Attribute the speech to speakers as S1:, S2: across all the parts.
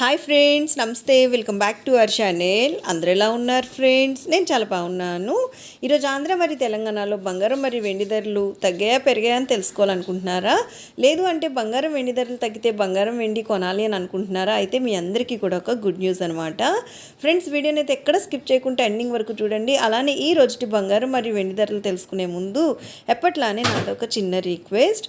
S1: Hi friends నమస్తే welcome back to our channel అందరూ ఎలా ఉన్నారు ఫ్రెండ్స్ నేను చాలా బాగున్నాను ఈరోజు ఆంధ్ర మరి తెలంగాణలో బంగారం మరి వెండి ధరలు తగ్గాయా పెరిగాయా అని తెలుసుకోవాలనుకుంటున్నారా? లేదు అంటే బంగారం వెండి ధరలు తగ్గితే బంగారం వెండి కొనాలి అని అనుకుంటున్నారా? అయితే మీ అందరికీ కూడా ఒక గుడ్ న్యూస్ అనమాట ఫ్రెండ్స్ వీడియోని అయితే ఎక్కడ స్కిప్ చేయకుండా ఎండింగ్ వరకు చూడండి. అలానే ఈ రోజుటి బంగారం మరియు వెండి ధరలు తెలుసుకునే ముందు ఎప్పట్లానే నాదొక చిన్న రిక్వెస్ట్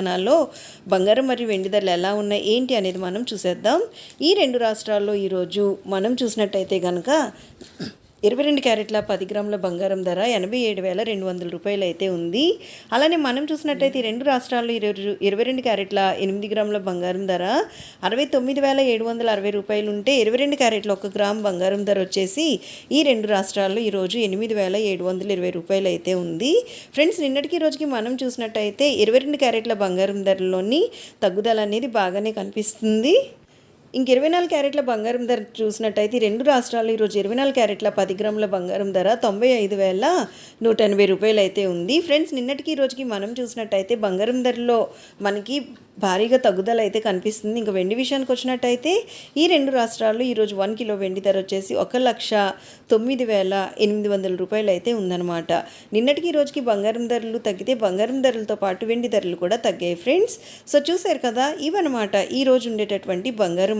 S1: తెలంగాణలో బంగారం మరియు వెండి ధరలు ఎలా ఉన్నాయి ఏంటి అనేది మనం చూసేద్దాం. ఈ రెండు రాష్ట్రాల్లో ఈరోజు మనం చూసినట్టయితే కనుక ఇరవై రెండు క్యారెట్ల పది గ్రాముల బంగారం ధర ఎనభై ఏడు వేల రెండు వందల రూపాయలు అయితే ఉంది. అలానే మనం చూసినట్టయితే ఈ రెండు రాష్ట్రాల్లో ఇరవై ఇరవై రెండు క్యారెట్ల ఎనిమిది గ్రాముల బంగారం ధర అరవై తొమ్మిది వేల ఏడు వందల అరవై రూపాయలు ఉంటే ఇరవై రెండు క్యారెట్ల ఒక గ్రామ్ బంగారం ధర వచ్చేసి ఈ రెండు రాష్ట్రాల్లో ఈరోజు ఎనిమిది వేల ఏడు వందల ఇరవై రూపాయలు అయితే ఉంది. ఫ్రెండ్స్ నిన్నటికి రోజుకి మనం చూసినట్టయితే ఇరవై రెండు క్యారెట్ల బంగారం ధరలోని తగ్గుదల అనేది బాగానే కనిపిస్తుంది. ఇంక ఇరవై నాలుగు క్యారెట్ల బంగారం ధర చూసినట్టయితే రెండు రాష్ట్రాలు ఈరోజు ఇరవై నాలుగు క్యారెట్ల పది గ్రాముల బంగారం ధర తొంభై ఐదు వేల నూట ఎనభై రూపాయలు అయితే ఉంది. ఫ్రెండ్స్ నిన్నటికి ఈ రోజుకి మనం చూసినట్టయితే బంగారం ధరలో మనకి భారీగా తగ్గుదల అయితే కనిపిస్తుంది. ఇంకా వెండి విషయానికి వచ్చినట్టయితే ఈ రెండు రాష్ట్రాల్లో ఈరోజు వన్ కిలో వెండి ధర వచ్చేసి ఒక లక్ష తొమ్మిది వేల ఎనిమిది వందల రూపాయలు అయితే ఉందన్నమాట. నిన్నటికి ఈ రోజుకి బంగారం ధరలు తగ్గితే బంగారం ధరలతో పాటు వెండి ధరలు కూడా తగ్గాయి ఫ్రెండ్స్. సో చూశారు కదా ఇవన్నమాట ఈ రోజు ఉండేటటువంటి బంగారం